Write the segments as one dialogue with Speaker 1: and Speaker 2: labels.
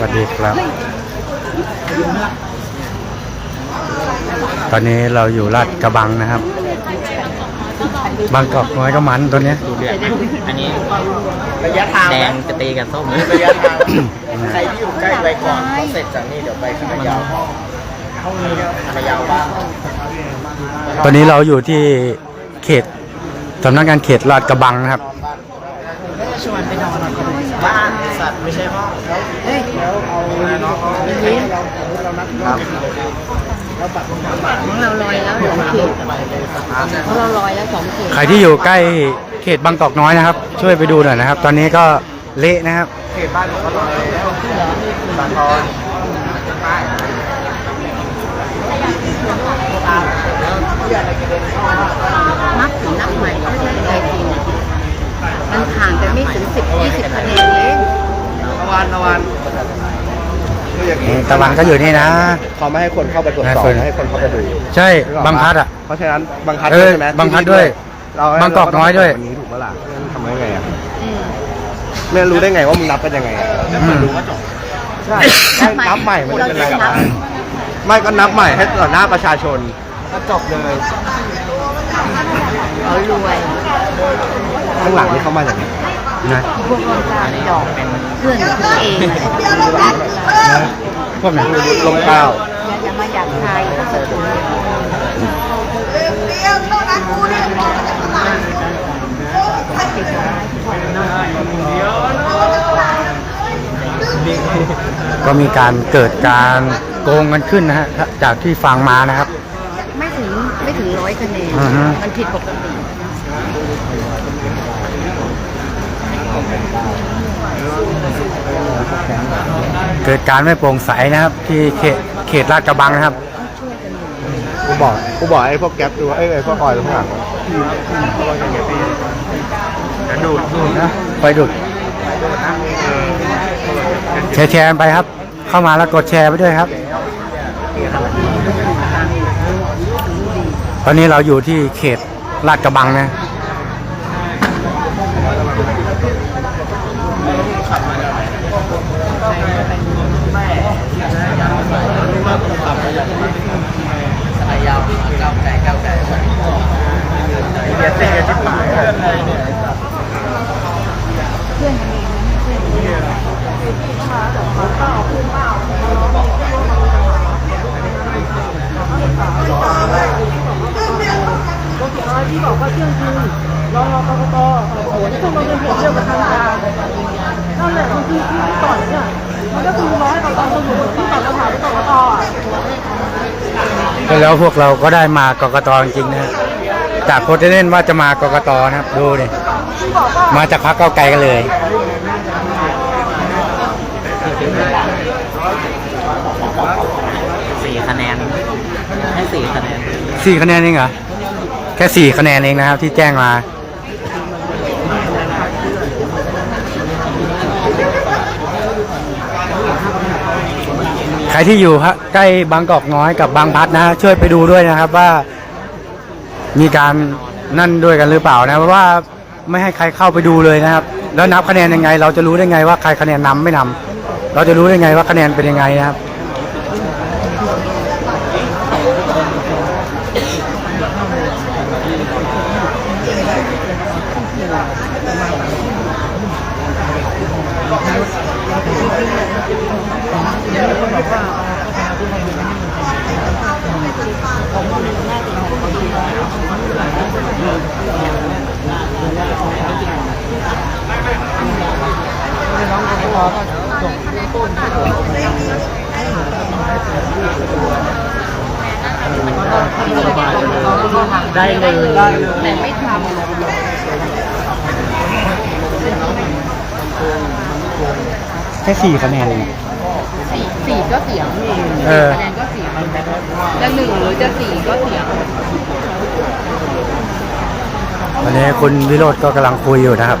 Speaker 1: สวัสดีครับ ตอนนี้เราอยู่ลาดกระบังนะครับ บางกอกน้อยก็มันตัวเนี้ย
Speaker 2: ดูเดือดนะอันนี้
Speaker 3: ระยะทาง
Speaker 2: แด
Speaker 3: นะ
Speaker 2: งจะตีกับส้ม
Speaker 3: ระยะทางใครที่อยู่ใกล้ไปก่อนพอเสร็จจากนี่เดี๋ยวไปขยาวขยาวบ้าง
Speaker 1: ตอนนี้เราอยู่ที่เขตสำนักงานเขตลาดกระบังนะครับ
Speaker 3: ชวนไปนอนบ้านสัตว์ไม่ใช่ห้อง
Speaker 4: ของเราลอยแล้วสองเขตของเราลอยแล้วสองเขต
Speaker 1: ใครที่อยู่ใกล้เขตบางกอกน้อยนะครับ ช่วยไปดูหน่อยนะครับ ตอนนี้ก็เละนะครับ
Speaker 3: เขตบ้านเขาลอยแล้วบางทอนใต้
Speaker 4: นับถึงนับใหม่ไม่ใช่ใจจริงมันผ่านไปไม่ถึงสิบยี่สิบคะแนนเอง
Speaker 3: ตะวันตะวัน คืออย่างนี้
Speaker 1: ตะวันก็อยู่นี่นะ
Speaker 3: เขาไม่ให้คนเข้าไปตรวจสอบ
Speaker 1: ให้คน
Speaker 3: ไม่ให้คนเข้าไปดู
Speaker 1: ใช่บางพัดอะ
Speaker 3: เพราะฉะนั้นบางพัด
Speaker 1: เออ
Speaker 3: ใช่ไหม
Speaker 1: บางพัดด้วย
Speaker 3: เรา
Speaker 1: บางกอกน้อยด้วย
Speaker 3: วันนี้ถูกปะล่ะทำได้ไงอะ
Speaker 4: อืม
Speaker 3: ไม่รู้ได้ไงว่ามึงนับเป็นยังไงอะ
Speaker 1: อืม
Speaker 3: ใช่ให้นับใหม่มันจะเป็นไร
Speaker 4: เราจะนับ
Speaker 3: ไม่ก็นับใหม่ให้ต่อหน้าประชาชนก็จบเลย
Speaker 4: เขารวย
Speaker 3: ข้างหลังนี่เข้ามาจากไหน
Speaker 1: นะ
Speaker 4: พวกเราจะดอกเพื่อนตัวเอง
Speaker 1: พวกไหน
Speaker 3: ลมเกล้า
Speaker 4: จะมาจากไทยก็จะถึง
Speaker 1: ก็มีการเกิดการโกงกันขึ้นนะฮะจากที่ฟังมานะครับ
Speaker 4: ไม่ถึงไม่ถึงร้อยคะแนน
Speaker 1: อือฮึ
Speaker 4: มันผิดปกติ
Speaker 1: เกิดการไม่โปร่งใสนะครับ ที่เขตเขตลาดกระบังนะครับ
Speaker 3: กูบอกกูบอกไอ้พวกแก๊ปดูไอ้ไอ้พวกออยล์ข้างหลังอะ
Speaker 1: ดูดดูดนะไปดูดแชร์แชร์กันไปครับ เข้ามาแล้วกดแชร์ไปด้วยครับ ตอนนี้เราอยู่ที่เขตลาดกระบังนะ
Speaker 2: ยาวเก้าไก่เก้าไก่
Speaker 3: เดี๋ยวเตะชิบหายอะ
Speaker 5: ที่บอกว่าเที่ยงคืนรอรอกกตโอ้โหนี่ต้องมาเป็นผลเรื่องกับทางการนั่นแหละมันคือที่ต่อยเนี่ยมันก็คือร้อยกับตอนตำรวจที่ต่อยกระถางกกตอะ
Speaker 1: แล้วพวกเราก็ได้มากกตจริงๆนะฮะจากโพสต์เล่นว่าจะมากกตนะครับ ดูดิมาจากพักเก้าวไกลกันเลย
Speaker 2: สี่คะแนน ให้สี่คะแนน
Speaker 1: สี่คะแนนเองเหรอ แค่สี่คะแนนเองนะครับที่แจ้งมา ใครที่อยู่ใกล้บางกอกน้อยกับบางพัดนะฮะช่วยไปดูด้วยนะครับว่า มีการนั่นด้วยกันหรือเปล่านะเพราะว่าไม่ให้ใครเข้าไปดูเลยนะครับ แล้วนับคะแนนยังไง เราจะรู้ได้ไงว่าใครคะแนนนำไม่นำเราจะรู้ได้ไงว่าคะแนนเป็นยังไงนะครับ
Speaker 2: ได้เลย
Speaker 4: แต่ไม่ทำ
Speaker 1: แค่สี่คะแนนเอง
Speaker 4: สี่สี่ก็เสียงคะแนนก็เสียงจะหนึ่งหรือจะสี่ก็เสียง
Speaker 1: วันนี้คุณวิโรธก็กำลังคุยอยู่นะครับ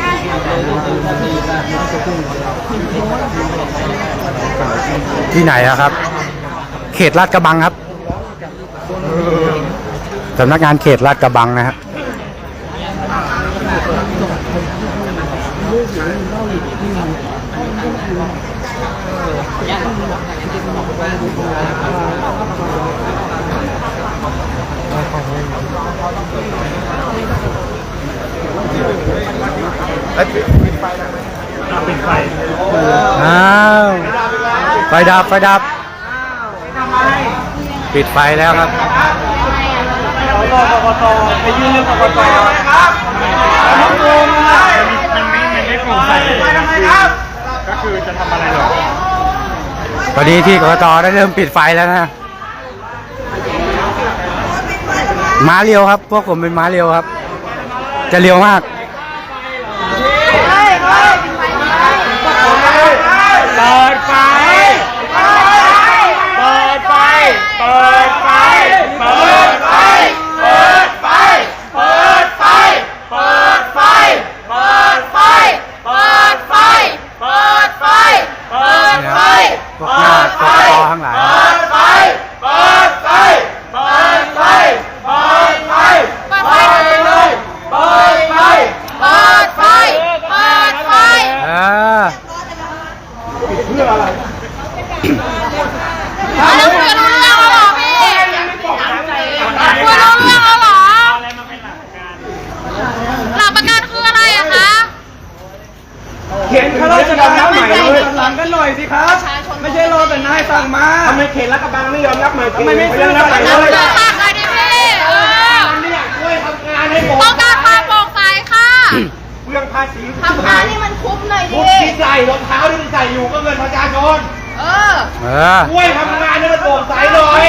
Speaker 1: ที่ไหนอะครับ เขตลาดกระบังครับสำนักงานเขตลาดกระบังนะครับ อ้าวไฟดับไฟดับปิดไฟแล้วครับ
Speaker 3: รอกกตไปยื่นเรื่องกกตครับมันโกงนะมันไม่มันไม่โปร่งใสไปทำไมครับ ก็คือจะทำอะไรหรอ
Speaker 1: ตอนนี้ที่กรกตได้เริ่มปิดไฟแล้วนะ ม้าเรียวครับ พวกผมเป็นม้าเรียวครับ จะเรียวมาก
Speaker 3: তার ส่รองเท้าที่ใส่อ
Speaker 4: ยู่
Speaker 3: ก็เงินประชาชน
Speaker 4: เออ
Speaker 1: เออ
Speaker 3: ช่วยทำงานให้มันโปร่งใสหน่อย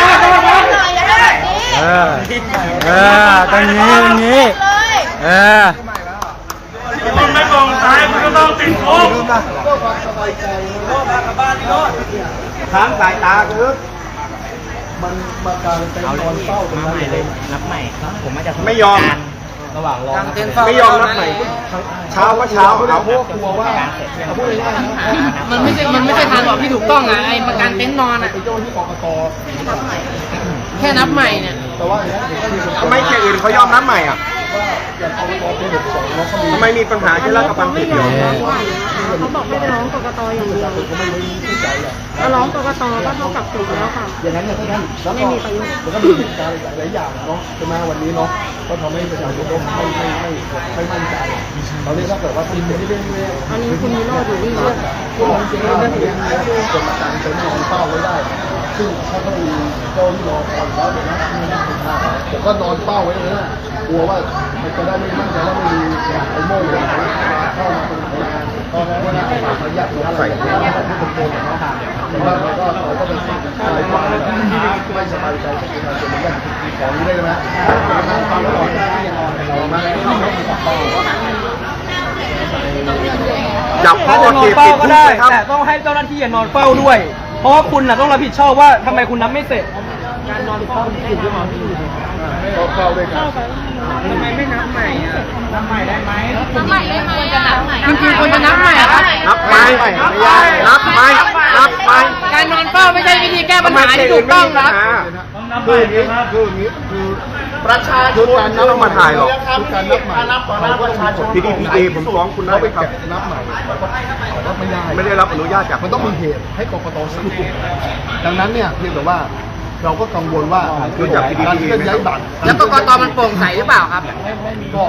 Speaker 3: ยากมาก
Speaker 4: หน่อยอย่าทำแบบนี้
Speaker 1: เออ เออตรงนี้ตรงนี้
Speaker 4: เลย
Speaker 1: เออ
Speaker 3: มันไม่โปร่งใสมันก็ต้องติดคุกค้างสายตาคือ
Speaker 2: เอาเลยมาใหม่เลยรับใหม่ผมมาจาก
Speaker 3: ไม่ยอม
Speaker 2: ระหว่างรอ
Speaker 3: ไม่ยอมรับใหม่เช้าก็เช้าเอาพวกกลัวว่า
Speaker 5: มันไม่ใช่ มันไม่ใช่ทางออกที่ถูกต้องอะไอ้ประกันเต็นท์นอนอะแค่นับใหม่เนี่ย
Speaker 3: ทำไมเขตอื่นเขายอมรับใหม่อะทำไมมีปัญหาที่รักกระบังเขตเดียว
Speaker 5: เขาบอกให้ร้องกกตอย่างเดียวถ้าร้องกกตก็เท่ากับถูกแล้วค่ะ
Speaker 6: อย่างนั้นเนี่ยท่านแล้ว
Speaker 5: ไม่
Speaker 6: ก็
Speaker 5: มีประโยชน์
Speaker 6: มันก็มีเหตุการณ์หลายอย่างเนาะใช่ไหมวันนี้เนาะก็ทำให้ประชาชนไม่ไม่ไม่ไม่มั่นใจตอนนี้ถ้าเกิดว่าทีมที่เล่นเนี่ย
Speaker 5: อันนี้คุณมีโรดอยู่นี่ด้วย
Speaker 6: ผู้ลงเสียงเรื่องนี้เป็นประกันเป็นนอนเฝ้าไว้ได้ ซึ่งถ้าเขามีเจ้าที่รอคอยแล้วเนี่ยนะผมก็นอนเฝ้าไว้เลยนะกลัวว่า มันจะได้ไม่มั่นใจว่าไม่มีไอ้โม่งเนี่ยเข้ามาเป็นพยานตอนนั้นว่าระยะหรืออะไรที่เป็นคนเนาะแต่ว่าเราก็เราก็เป็นอะไรกว่าไม่สบายใจกับประชาชนเหมือนกันของนี้ได้ไหมฟังก่อนเรามา
Speaker 3: จับพ่อ
Speaker 7: จะนอ
Speaker 3: เข
Speaker 7: น
Speaker 3: ต
Speaker 7: เฝ้า
Speaker 3: ติด
Speaker 7: ก็
Speaker 3: คุก
Speaker 7: ได้
Speaker 3: เลยครับ
Speaker 7: แต่ต้องให้เจ้าหน้าที่นอนเฝ้าด้วย เพราะว่าคุณน่ะต้องรับผิดชอบว่าทำไมคุณนับไม่เสร็จ
Speaker 6: การนอนเข้าด้วยกัน
Speaker 7: ทำไมไม่นับใหม่อะนับใหม่ได้ไหม
Speaker 4: นับใหม่ได้ไหมจะนับใหม่
Speaker 5: จริงๆควรจะนับใหม่ครับ
Speaker 3: นับไหม่นับไหม่นับไหม่
Speaker 5: การนอนเฝ้าไม่ใช่วิธีแก้ปัญหาที่ถูกต้องครับ
Speaker 6: คืออย่างนี้คืออย่างนี้คือประชาชนการนับ
Speaker 3: ต้องมาถ่ายหรอก
Speaker 6: คือการนับใหม่ประชาชน
Speaker 3: PDPA ผมฟ้องคุณได้ไห
Speaker 6: ไป
Speaker 3: มครับ
Speaker 6: นับใหม่ไม่ได้
Speaker 3: ไม่ได้รับอนุญาตจาก
Speaker 6: มันต้องมีเหตุให้กรกตสรุปดังนั้นเนี่ยเพียงแต่ว่า เราก็กังวลว่า
Speaker 3: คือจาก PDPA
Speaker 6: การเคลื่อนย้ายบัตร
Speaker 5: แล้วกกตมันโปร่งใสหรือเปล่าครับ
Speaker 6: ก็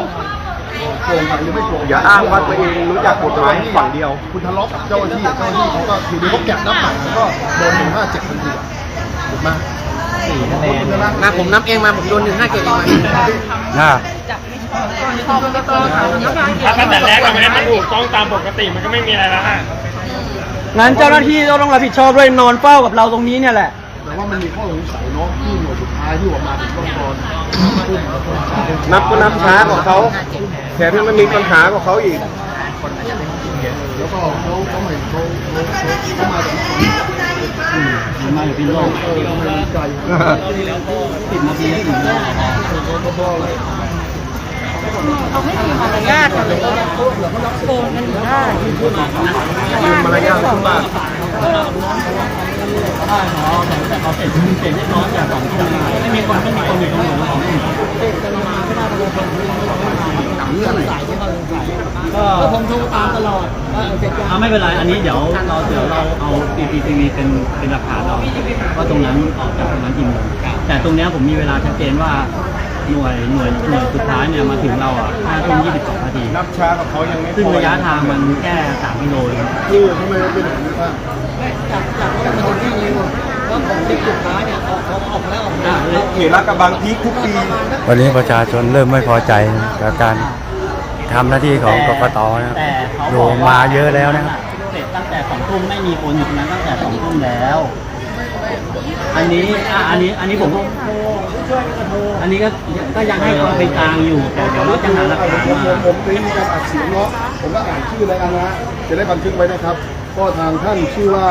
Speaker 6: โปร่งใสหรือไม่โปร่งใส
Speaker 3: อย่าอ้างว่าตัวเองรู้จักกฎหมายฝั่งเดียว
Speaker 6: คุณทะเลาะกับเจ้าหน้าที่เจ้าหน้าที่เขาก็ทีนี้เขาแกะนับใหม่เขาก็โดนหนึ่งห้าเจ็ดทันทีถูกไหมสี่คะแนน
Speaker 5: มาผมนับเองมาผมโดนหนึ่งห้าเกตเองมา
Speaker 1: น่า
Speaker 7: ถ้าตั้งแต่แรกมันไม่ถูกต้องตามปกติมันก็ไม่มีอะไรแล้วงั้นเจ้าหน้าที่ต้องรับผิดชอบด้วยนอนเฝ้ากับเราตรงนี้เนี่ยแหละ
Speaker 6: แต่ว่ามันมีข้อสงสัยเนาะที่หน่วยสุดท้ายที่ออกมาถึงต้องตอน
Speaker 3: นับก็นับช้ากว่าเขาแถมยังไม่มีปัญหากว่าเขาอีก
Speaker 6: แล้วก็เขาเขาไม่เขาเขาเขามาจากอืมมาจากพี่น้องเออทำไมมันไกลติดมาปีนี้เขาก็บอกเลย
Speaker 5: เขาไม่มีมารยาทเลยโกงกันอยู่ได้มารยาทขึ้นมา
Speaker 7: ได้หมอแต่แต่เขาเสร็จเสร็จเรียบร้อยจากสองคนไม่มีคนไม่มีคนอยู่ตรงหนูของก็ผมโทรตามตลอดว่าไม่เป็นไร อันนี้เดี๋ยวเราเดี๋ยวเราเอา CCTV เป็นเป็นหลักฐานเราว่าตรงนั้นออกจากตรงนั้นกี่โมงแต่ตรงเนี้ยผมมีเวลาชัดเจนว่า หน่วยหน่วยหน่วยสุดท้ายเนี่ยมาถึงเราอะ5ทุ่ม22นาที
Speaker 6: นับช้ากับเขายังไม่
Speaker 7: ซึ่งระยะทางมันแค่3กิโลเอง
Speaker 6: คือทำไมมันเป็นอย่างนี้บ้าง
Speaker 3: เขตลาดกระบังพีคทุกปี
Speaker 1: วันนี้ประชาชนเริ่มไม่พอใจกับการทำหน้าที่ของกกตนะครับ
Speaker 7: แต่เขา
Speaker 1: ดู
Speaker 7: บอกว่
Speaker 1: มาเยอะแล้วนะครับ
Speaker 7: เสร็จตั้งแต่สองทุ่มไม่มีคนอยู่ตรงนั้นตั้งแต่สองทุ่มแล้ว อันนี้อะอันนี้อันนี้ผมก็ อันนี้ก็ก็ยังให้ความเป็นกลางอยู่แต่เดี๋ยวเราจะหาหลักฐาน
Speaker 6: ม
Speaker 7: มา
Speaker 6: ผมได้มีการอัดเสียงเนาะผมก็อ่านชื่อแล้วกันนะจะได้บันทึกไว้นะครับ ก็ทางท่านชื่อว่า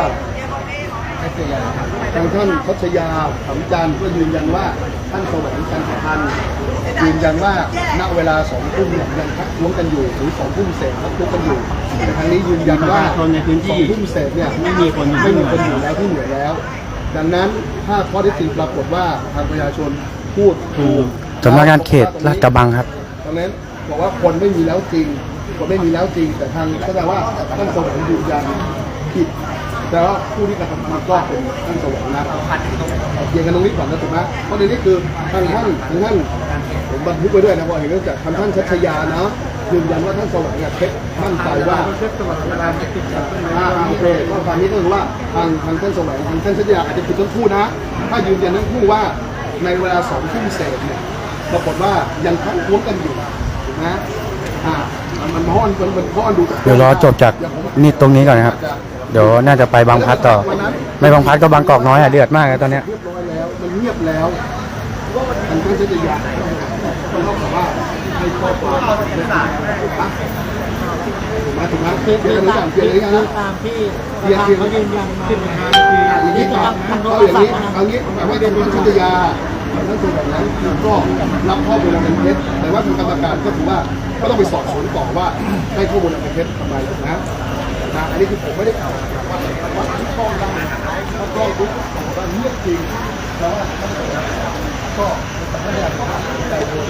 Speaker 6: ทางท่านทัชยาขำจันทร์ก็ยืนยันว่าท่านแสวงการสัมพันธ์ยืนยันว่าณเวลาสองทุ่มเนี่ยยังทักท้วงกันอยู่หรือสองทุ่มเศษทักท้วงกันอยู่แต่ทางนี้ยืนยันว่า
Speaker 7: ประชาชนยืนที่
Speaker 6: สองทุ่มเศษเนี่ย
Speaker 7: ไม่มีคน
Speaker 6: ไม่มีคนอยู่แล้วที่เหนือแล้ว ดังนั้นถ้าข้อเท็จจริงปรากฏว่าทางประชาชนพูดถูก
Speaker 1: สำนักงานเขตลาดกระบังครับ
Speaker 6: ดังนั้นบอกว่าคนไม่มีแล้วจริง คนไม่มีแล้วจริง แต่ทางแสดงว่าท่านสวรรค์ยืนยันผิด แต่ว่าผู้ที่กระทำมันก็เป็นท่านสวรรค์นะเพียงกันตรงนี้ก่อนนะถูกไหมเพราะในนี้คือทางท่านทางท่านผมบันทึกไว้ด้วยนะเพราเห็นเรื่องจากทางท่านชัชยานะยืนยันว่าท่านสวรรค์เนี่ยเท็จมั่นใจว่าอาโอเคก็ฟังนี้ก็คือว่าทางทางท่านสวรรค์ทางท่านชัชยาอาจจะผิดทั้งคู่นะ ถ้ายืนยันทั้งคู่ว่าในเวลาสองทุ่มเศษเนี่ยปรากฏว่ายังทักท้วงกันอยู่ถูกไหมอ่ามันเพราะมันมันมันพราะมันดู
Speaker 1: เดี๋ยวรอจบจากนี่ตรงนี้ก่อนนะครับ เดี๋ยวน่าจะไปบางพลัดต่อ ไม่บางพลัดก็บางกอกน้อยอะเดือดมากเลยตอนเนี้ย
Speaker 6: เรียบร้อยแล้ว มันเงียบแล้ว มันก็จะยาต้องเท่ากับว่าให้ข้อความถูกไหมถูกไหมถูกไหมเสียนอะไรอย่างเสียนอะไรอย่างนะ
Speaker 5: ตามที่
Speaker 6: เสียนเสียนเขายืนยันมาอย่างนี้ก่อนเอาอย่างนี้เอางี้เอาไม่เป็นวิทยานั่นคือแบบนั้นคือก็รับข้อมูลเป็นเท็จแต่ว่าทางกรรมการก็ถือว่าก็ต้องไปสอบสวนต่อว่าให้ข้อมูลเป็นเท็จทำไมนะ นะอันนี้คือผมไม่ได้กล่าวว่าว่าทุกช่องได้ถ้ากล้องทุกว่าเงียบจริงแต่ว่าก็ไม่ได้ก็แต่โดย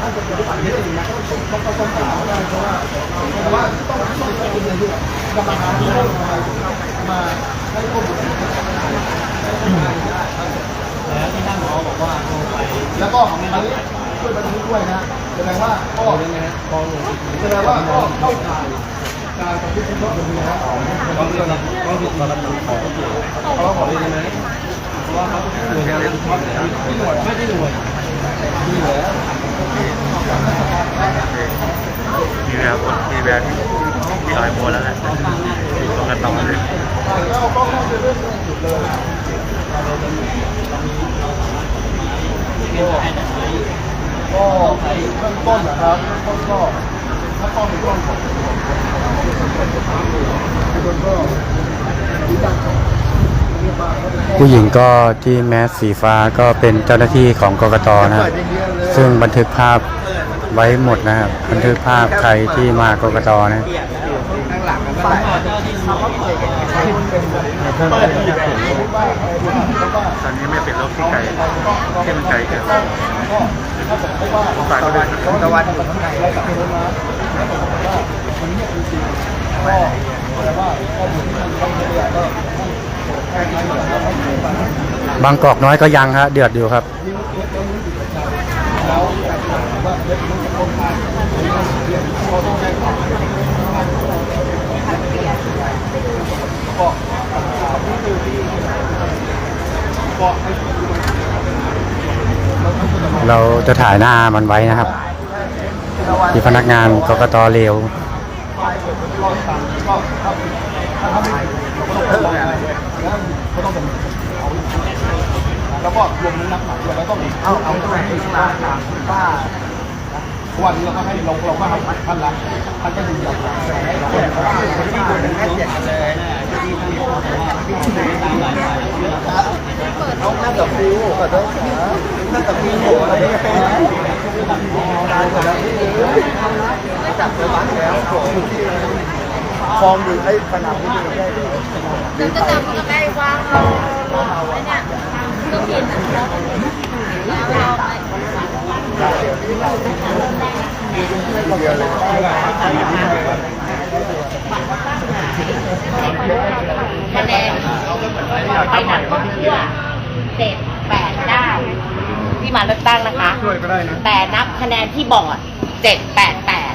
Speaker 6: ท่านจะเป็นผู้เท็จจริงนะต้องต้องต้องกล่าวได้เพราะว่าเพราะว่าต้องต้องต้องเป็นเรื่องกรรมการที่ต้องมามาให้ข้อมูล
Speaker 7: แล้วที่ท่านหมอบอกว่าโทรไป
Speaker 6: แล้วก็อันนี้ช่ วยบันทึกด้วยนะแสดงว่าก็แสดงว่าก็เข้าข่ายการประพฤติชอบธรรมนะก็คือก็คือการรับของเขาขอได้ไหมเพราะว่าเขาหน่วยงานที่หน่วยไม่ได้หน่วยนี่แหละ
Speaker 1: มีแบบมีแบบที่ลอยโพแล้วแหละตรงกันต่อเลย
Speaker 6: แล้วก็เข้าไปเรื่องหยุดเลย ก็เริ่มต้นนะครับต้นก็ถ้าต้องเป็นต้นของ
Speaker 1: ผู้หญิงก็ที่แมสสีฟ้าก็เป็นเจ้าหน้าที่ของกกตนะครับ ซึ่งบันทึกภาพไว้หมดนะครับ บันทึกภาพใครที่มากกตนะ ตอนนี้ไม่เป็นโรคที่ไกลที่มันไกลเกินฝากด้วย
Speaker 2: ตะวันอยู่ข้างใน
Speaker 1: บางกอกน้อยก็ยังฮะเดือดอยู่ครับ เราจะถ่ายหน้ามันไว้นะครับ ที่พนักงานกกตเร็ว
Speaker 6: แล้วก็รวมน้ำหนักหนักด้วยแล้วต้องเอาเอาตัวที่ข้างล่างป้าวันนี้เราก็ให้เราเราก็ให้ท่านละท่านก็ยืนยันแต่ว่าที่ตัวเป็นแค่เจ็ดเลย เขาหน้ากับฟิวขอโทษครับหน้ากับฟิวอะไรเนี่ยจับไปวัดแล้วคลองอยู่ไอ้สนามนี้อยู่ได้เลย
Speaker 4: จะจะจับกระไดวางเราไอ้เนี่ยก็กินแล้วเราไป
Speaker 6: เดียวเลย
Speaker 4: คะแนนไปหนักท่องเที่ยวเจ็ดแปดเก้าที่มาเลือกตั้งนะคะ
Speaker 6: ช่วยก็ได้นะ
Speaker 4: แต่นับคะแนนที่บอร์ดเจ็ดแปดแปด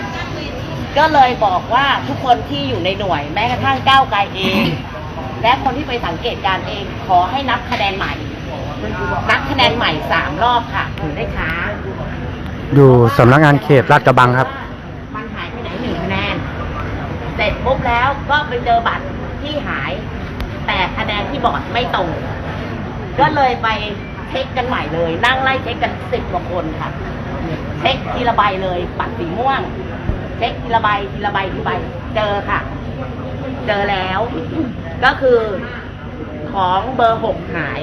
Speaker 4: ก็เลยบอกว่าทุกคนที่อยู่ในหน่วยแม้กระทั่งก้าวไกลเอง และคนที่ไปสังเกตการณ์เองขอให้นับคะแนนใหม่ นับคะแนนใหม่สามรอบค่ะถึงได้ช้า
Speaker 1: อยู่สำนักงานเขตลาดกระบังครับ
Speaker 4: มันหายไปไหนหนึ่งคะแนน เส ร็จปุ๊บแล้วก็ไปเจอบัตรที่หาย แต่คะแนนที่บอร์ดไม่ตรง ก็เลยไปเช็คกันใหม่เลย นั่งไล่เช็คกันสิบกว่าคนค่ะ เช็คทีละใบเลยบัตรสีม่วง เช็คทีละใบทีละใบทีละใบเจอค่ะ เจอแล้ว ก็คือของเบอร์หกหาย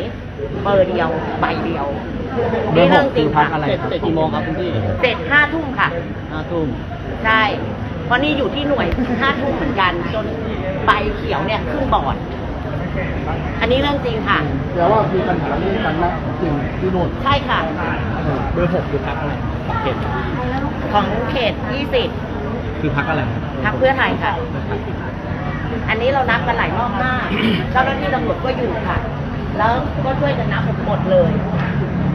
Speaker 4: เบอร์เดียวใบเดียวนี่เรื่องจริงค่ะ
Speaker 7: เสร็จเสร็จกี่โมงครับคุณพี่
Speaker 4: เสร็จห้าทุ่มค่ะ
Speaker 7: ห้าทุ่ม
Speaker 4: ใช่ เพราะนี่อยู่ที่หน่วยห้าทุ่มเหมือนกัน จนใบเขียวเนี่ยขึ้นบอร์ดอันนี้เรื่องจริงค่ะ
Speaker 6: แต่ว่ามีปัญหาเรื่องกันนะจริงที่โน่น
Speaker 4: ใช่ค่ะ
Speaker 7: เบอร์หกคือพักอะไรเขต
Speaker 4: ของเขตยี่สิบ
Speaker 7: คือพักอะไร
Speaker 4: พักเพื่อไทยค่ะ อันนี้เรานับกันหลายรอบมากเจ้าหน้าที่ตำรวจก็อยู่ค่ะ แล้วก็ช่วยกันนับหมดเลย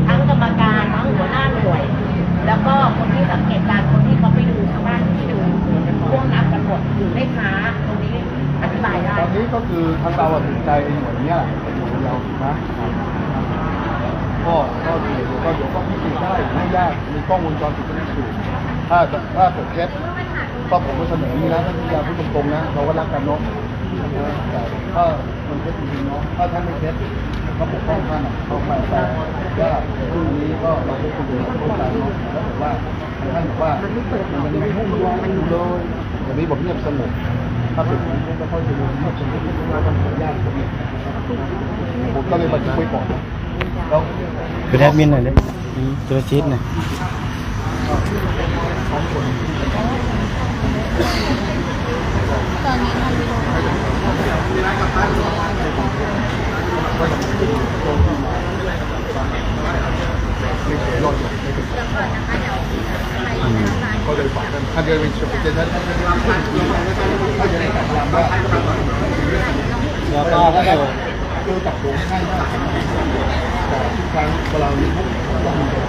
Speaker 4: ทั้งกรรมการทั้งหัวหน้าหน่วย แล้วก็คนที่สังเกตการคนที่เขาไปดูชาวบ้านที่ดูพวกนับกันหมดอยู่ไม่ช้าตรงนี้อธิบายได้
Speaker 6: ตอนนี้ก็คือทางเราตัดสินใจเองหมดเนี้ยแหละหมดเรานะก็ก็เดี๋ยวก็เดี๋ยวก็พิสูจน์ได้ไม่ยากมีกล้องวงจรปิดก็พิสูจน์ถ้าถ้าเกิดเท็จก็ผมก็เสนอนี่นะท่านพิยาพูดตรงๆนะ เราก็รักกันเนาะ ถ้ามันเท็จจริงๆเนาะถ้าท่านไม่เท็จก็ปกป้องท่านเข้าไปแต่ว่าพรุ่งนี้ก็เราก็คุยกันร่วมกันเนาะแล้วบอกว่าท่านบอกว่ามันไม่ให้ดูมันอยู่เลยอย่างนี้ผมเงียบสงบถ้าเป็นอย่างนี้ก็ค่อยจะดูว่าเป็นเรื่องที่ว่ามันขออนุญาตผมผมก็เลยบันทึกไว้ก่อนแล้ว
Speaker 1: เป็นแอดมินหน่อยดิเจอชีตหน่อย
Speaker 6: ก็เลยฝากกันท่าเดินไปชมเจนท่านท่าจะได้กลับมาว่า
Speaker 7: แล้วก็ถ้าเกิด
Speaker 6: คือจับตัวให้ได้แต่ทุกครั้งเวลานี้ต้องมีตัว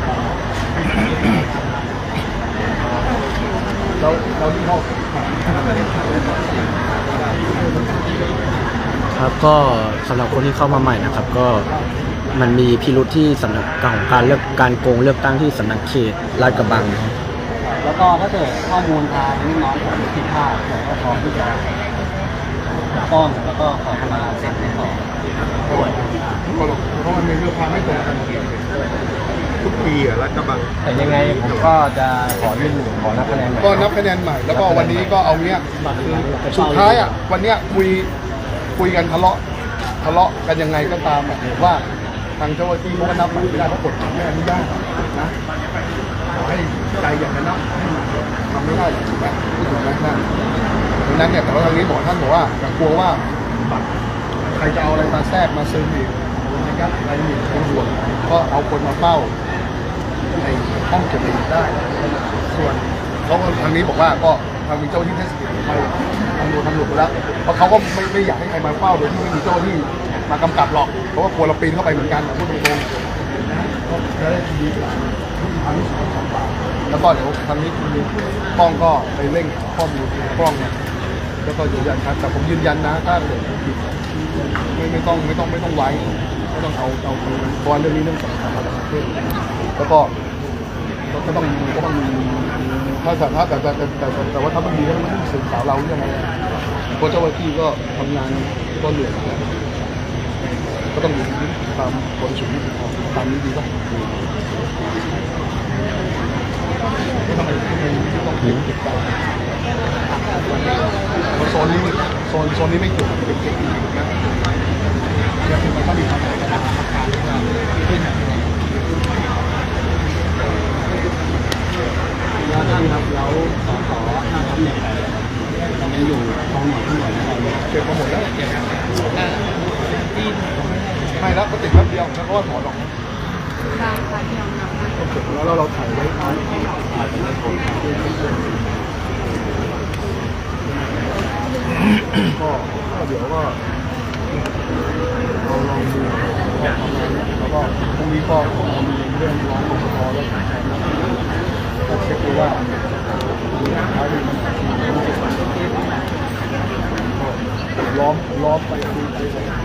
Speaker 6: เราเราที่ห้อง
Speaker 1: ครับก็สำหรับคนที่เข้ามาใหม่นะครับ ก็มันมีพิรุธที่สำนักของการเลือกการโกงเลือกตั้งที่สำนักเขตลาดกระบังนะครับ
Speaker 7: แล้วก็ถ้าเกิดข้อมูลทางลูกน้องผมผิดพลาดผมก็พร้อมที่จะปกป้องแล้วก็ขอเข้ามาเซ็นในต่อ
Speaker 6: เพราะมันมีเรื่องความไม่ตรงกัน ทุกปีอะรัฐกระบัง
Speaker 1: แต่ยังไงผมก็จะขอยื่นขอนับคะแนนใหม่
Speaker 6: ก็นับคะแนนใหม่แล้วก็วันนี้ก็เอาเนี้ยคือสุดท้ายอะวันเนี้ยคุยคุยกันทะเลาะทะเลาะกันยังไงก็ตามอะว่าทางเจ้าหน้าที่เขาก็นับใหม่ไม่ได้เพราะกฎไม่อนุญาตนะขอให้ใจอย่างนั้นนับทำไม่ได้ถูกไหมไม่ถูกไหมนะดังนั้นเนี่ยแต่ว่าทางนี้บอกท่านบอกว่าอย่ากลัวว่าบัตรใครจะเอาอะไรมาแทรกมาซึมอีกนะครับอะไรอีกเป็นห่วงก็เอาคนมาเฝ้า ในห้องเก็บรายะเอียดได้ ส่วนเขาก็ทางนี้บอกว่าก็ทางมีเจ้าที่เทศกิจไปทางดูทางหลวงไปแล้วเพราะเขาก็ไม่ไม่อยากให้ใครมาเฝ้าโดยที่ไม่มีเจ้าที่มากำกับหรอกเพราะว่ากลัวเราปีนเข้าไปเหมือนกันพูดตรงๆก็จะได้ดีกว่าทางนี้สุดสองบาทแล้วก็เดี๋ยวทางนี้คุณกล้องก็ไปเร่งข้อมูลกล้องเนี่ยแล้วก็ยืนยันครับแต่ผมยืนยันนะถ้าเกิดไม่ไม่ต้องไม่ต้องไม่ต้องไว้ไม่ต้องเอาเอาเพราะว่าเรื่องนี้เรื่องสำคัญระดับประเทศแล้วก็ ก็ต้องก็ต้องมีถ้าแต่ถ้าแต่แต่แต่แต่ว่าถ้ามันมีก็ต้องสื่อสาวเรายังไงเพราะเจ้าหน้าที่ก็ทำงานก็เหนื่อยก็ต้องอยู่ตามบริสุนทรตามนี้ดีป่ะต้องเก็บเก็บตามเพราะโซนนี้โซนโซนนี้ไม่เกี่ยวกับเก็บเก็บนะยังมันก็มีความแตกต่างกัน
Speaker 7: ท่านครับแล้วสอสอถ้าตำแหน่งไหนยังอยู่กองหน่วยทั้งหมดนะครับ
Speaker 6: เก็บมาหมดแล้วไม่แล้วก็ติดแป๊บเดียวแล้วก็ถอนออกแล้วเราเราถ่ายไว้ก็เดี๋ยวก็เราลองดูแล้วก็พรุ่งนี้ก็มีเรื่องร้องกกตแล้วก็ เช็คดูว่าล้อมล้อมไปคุยไป